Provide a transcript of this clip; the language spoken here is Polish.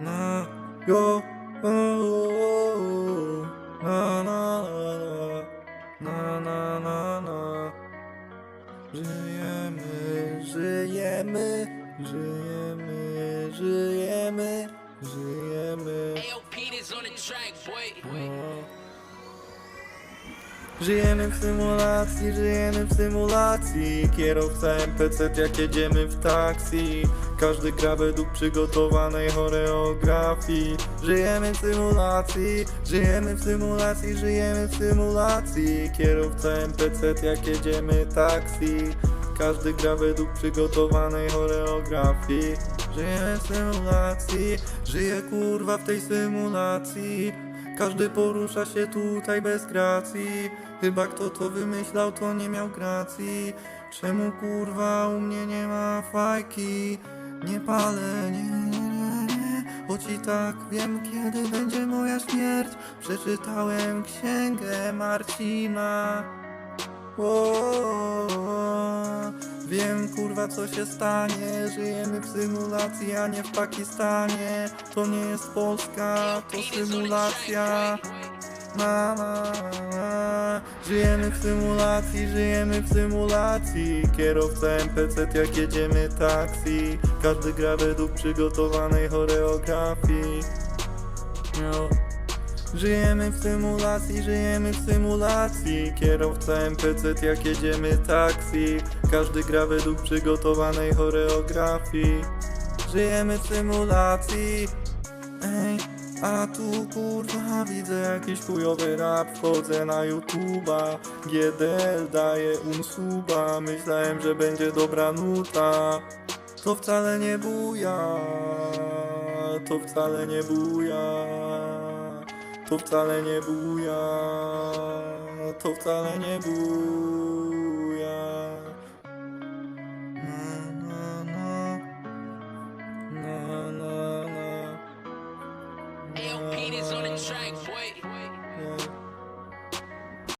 na, yo, o, o, o, na, na, na, na, na, na. Żyjemy, żyjemy, żyjemy, żyjemy, żyjemy. On the track, boy. Żyjemy w symulacji, żyjemy w symulacji. Kierowca NPC jak jedziemy w taksi. Każdy gra według przygotowanej choreografii Żyjemy w symulacji, żyjemy w symulacji, żyjemy w symulacji. Kierowca NPC jak jedziemy taksi Każdy gra według przygotowanej choreografii. Żyjemy w symulacji, żyję kurwa w tej symulacji. Każdy porusza się tutaj bez gracji. Chyba kto to wymyślał to nie miał gracji. Czemu kurwa u mnie nie ma fajki? Nie palę, nie, nie, nie, Choć i tak wiem kiedy będzie moja śmierć. Przeczytałem księgę Marcina Wiem kurwa co się stanie. Żyjemy w symulacji, a nie w Pakistanie. To nie jest Polska, to symulacja. Na, na, na. Żyjemy w symulacji, żyjemy w symulacji. Kierowca NPC jak jedziemy taksi. Każdy gra według przygotowanej choreografii. No. Żyjemy w symulacji, żyjemy w symulacji. Kierowca NPC jak jedziemy taksi. Każdy gra według przygotowanej choreografii. Żyjemy w symulacji. Ej, a tu kurwa widzę jakiś chujowy rap. Wchodzę na YouTube'a. GDL daje unsuba. Myślałem, że będzie dobra nuta. To wcale nie buja. To wcale nie buja To wcale nie buja To wcale nie buja Na, na, na. Na, na, na. AOP is on the track, boy.